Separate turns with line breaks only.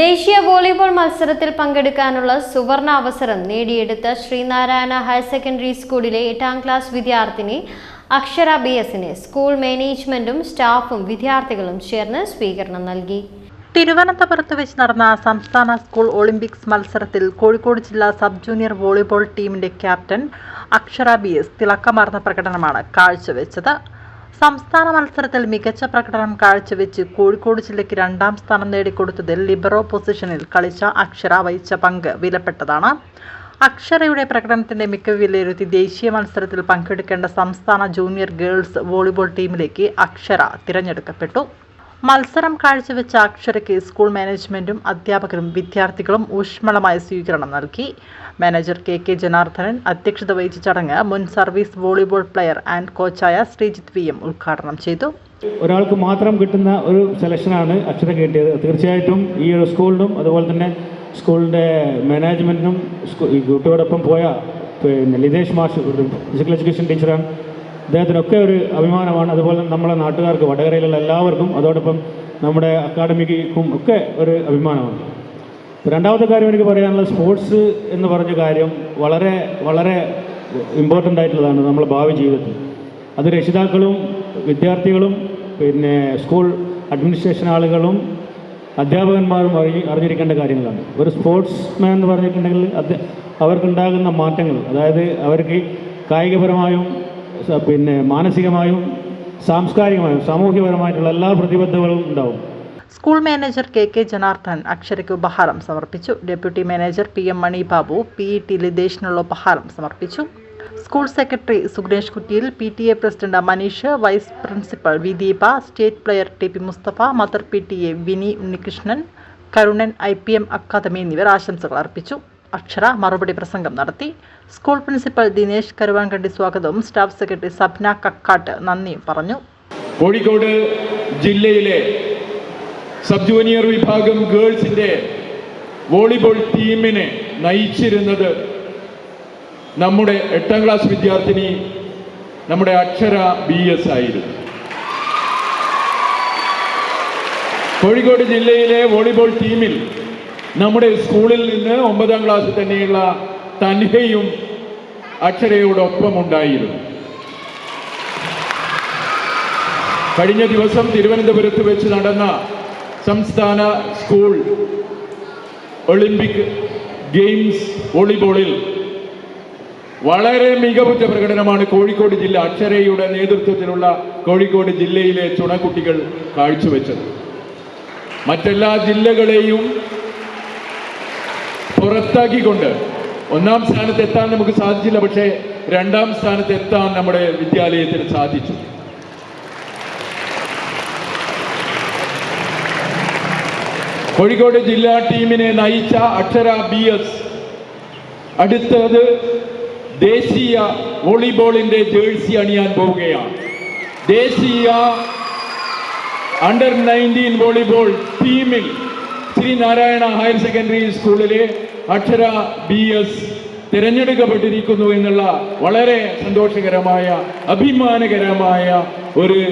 ദേശീയ വോളിബോൾ മത്സരത്തിൽ പങ്കെടുക്കാനുള്ള സുവർണ അവസരം നേടിയെടുത്ത ശ്രീനാരായണ ഹയർ സെക്കൻഡറി സ്കൂളിലെ എട്ടാം ക്ലാസ് വിദ്യാർത്ഥിനി അക്ഷര ബി എസിനെ സ്കൂൾ മാനേജ്മെന്റും സ്റ്റാഫും വിദ്യാർത്ഥികളും ചേർന്ന് സ്വീകരണം നൽകി
തിരുവനന്തപുരത്ത് വെച്ച് നടന്ന സംസ്ഥാന സ്കൂൾ ഒളിമ്പിക്സ് മത്സരത്തിൽ കോഴിക്കോട് ജില്ലാ സബ് ജൂനിയർ വോളിബോൾ ടീമിന്റെ ക്യാപ്റ്റൻ അക്ഷര ബി എസ് തിളക്കമാർന്ന പ്രകടനമാണ് കാഴ്ചവെച്ചത് സംസ്ഥാന മത്സരത്തിൽ മികച്ച പ്രകടനം കാഴ്ചവെച്ച് കോഴിക്കോട് ജില്ലയ്ക്ക് രണ്ടാം സ്ഥാനം നേടിക്കൊടുത്തതിൽ ലിബറോ പൊസിഷനിൽ കളിച്ച അക്ഷര വഹിച്ച പങ്ക് വിലപ്പെട്ടതാണ് അക്ഷരയുടെ പ്രകടനത്തിന്റെ മികവ് വിലയിരുത്തി ദേശീയ മത്സരത്തിൽ പങ്കെടുക്കേണ്ട സംസ്ഥാന ജൂനിയർ ഗേൾസ് വോളിബോൾ ടീമിലേക്ക് അക്ഷര തിരഞ്ഞെടുക്കപ്പെട്ടു മത്സരം കാഴ്ചവെച്ച അക്ഷരയ്ക്ക് സ്കൂൾ മാനേജ്മെന്റും അധ്യാപകരും വിദ്യാർത്ഥികളും ഊഷ്മളമായ സ്വീകരണം നൽകി മാനേജർ കെ കെ ജനാർദ്ദനൻ അധ്യക്ഷത വഹിച്ച ചടങ്ങ് മുൻ സർവീസ് വോളിബോൾ പ്ലെയർ ആൻഡ് കോച്ചായ ശ്രീജിത് വി എം ഉദ്ഘാടനം ചെയ്തു
ഒരാൾക്ക് മാത്രം കിട്ടുന്ന ഒരു സെലക്ഷനാണ് അക്ഷര കിട്ടിയത് തീർച്ചയായിട്ടും ഈ ഒരു സ്കൂളിനും അതുപോലെ തന്നെ സ്കൂളിൻ്റെ മാനേജ്മെൻറ്റിനും കുട്ടിയോടൊപ്പം പോയ പിന്നെ ലിതേഷ് മാഷ് ഫിസിക്കൽ എഡ്യൂക്കേഷൻ ടീച്ചറാണ് അദ്ദേഹത്തിനൊക്കെ ഒരു അഭിമാനമാണ് അതുപോലെ നമ്മളെ നാട്ടുകാർക്ക് വടകരയിലുള്ള എല്ലാവർക്കും അതോടൊപ്പം നമ്മുടെ അക്കാഡമിക്കും ഒക്കെ ഒരു അഭിമാനമാണ് രണ്ടാമത്തെ കാര്യം എനിക്ക് പറയാനുള്ളത് സ്പോർട്സ് എന്ന് പറഞ്ഞ കാര്യം വളരെ വളരെ ഇമ്പോർട്ടൻ്റ് ആയിട്ടുള്ളതാണ് നമ്മുടെ ഭാവി ജീവിതത്തിൽ അത് രക്ഷിതാക്കളും വിദ്യാർത്ഥികളും പിന്നെ സ്കൂൾ അഡ്മിനിസ്ട്രേഷൻ ആളുകളും അധ്യാപകന്മാരും അറിഞ്ഞ് അറിഞ്ഞിരിക്കേണ്ട കാര്യങ്ങളാണ് ഒരു സ്പോർട്സ് മാൻ എന്ന് പറഞ്ഞിട്ടുണ്ടെങ്കിൽ അവർക്കുണ്ടാകുന്ന മാറ്റങ്ങൾ അതായത് അവർക്ക് കായികപരമായും പിന്നെ മാനസികമായും സാംസ്കാരികമായും സാമൂഹ്യപരമായിട്ടുള്ള എല്ലാ പ്രതിബദ്ധതകളും ഉണ്ടാവും
school manager K K Janardhan അക്ഷരയ്ക്ക് ഉപഹാരം സമർപ്പിച്ചു deputy manager P M Manibabu P E T ലിതേഷിനുള്ള ഉപഹാരം സമർപ്പിച്ചു school secretary Sugnesh Kuttiyil P T A president Maneesh vice principal V Deepa state player T P Musthafa mother P T A Vini Unnikrishnan Karunan I P M academy എന്നിവർ ആശംസകൾ അർപ്പിച്ചു അക്ഷര മറുപടി പ്രസംഗം നടത്തി സ്കൂൾ പ്രിൻസിപ്പൽ ദിനേശ് കരുവാൻകണ്ടി സ്വാഗതവും സ്റ്റാഫ് സെക്രട്ടറി സപ്ന കക്കാട്ട് നന്ദി പറഞ്ഞു
കോഴിക്കോട് ജില്ലയിലെ സബ് ജൂനിയർ വിഭാഗം ഗേൾസിന്റെ വോളിബോൾ ടീമിനെ നയിച്ചിരുന്നത് നമ്മുടെ എട്ടാം ക്ലാസ് വിദ്യാർത്ഥിനി നമ്മുടെ അക്ഷര ബി എസ് ആയിരുന്നു കോഴിക്കോട് ജില്ലയിലെ വോളിബോൾ ടീമിൽ നമ്മുടെ സ്കൂളിൽ നിന്ന് ഒമ്പതാം ക്ലാസ്സിൽ തന്നെയുള്ള തൻഹയും അക്ഷരയോടൊപ്പം ഉണ്ടായിരുന്നു കഴിഞ്ഞ ദിവസം തിരുവനന്തപുരത്ത് വെച്ച് നടന്ന സംസ്ഥാന സ്കൂൾ ഒളിമ്പിക് ഗെയിംസ് വോളിബോളിൽ വളരെ മികവുറ്റ പ്രകടനമാണ് കോഴിക്കോട് ജില്ല അക്ഷരയുടെ നേതൃത്വത്തിലുള്ള കോഴിക്കോട് ജില്ലയിലെ ചുണക്കുട്ടികൾ കാഴ്ചവെച്ചത് മറ്റെല്ലാ ജില്ലകളെയും പുറത്താക്കിക്കൊണ്ട് ഒന്നാം സ്ഥാനത്ത് എത്താൻ നമുക്ക് സാധിച്ചില്ല പക്ഷേ രണ്ടാം സ്ഥാനത്ത് എത്താൻ നമ്മുടെ വിദ്യാലയത്തിന് സാധിച്ചു കോഴിക്കോട് ജില്ലാ ടീമിനെ നയിച്ച അക്ഷര ബി എസ് അടുത്തത് ദേശീയ വോളിബോളിന്റെ ജേഴ്സി അണിയാൻ പോവുകയാണ് ദേശീയ അണ്ടർ നയൻറ്റീൻ വോളിബോൾ ടീമിൽ ശ്രീനാരായണ ഹയർ സെക്കൻഡറി സ്കൂളിലെ അക്ഷര ബി എസ് തിരഞ്ഞെടുക്കപ്പെട്ടിരിക്കുന്നു എന്നുള്ള വളരെ സന്തോഷകരമായ അഭിമാനകരമായ ഒരു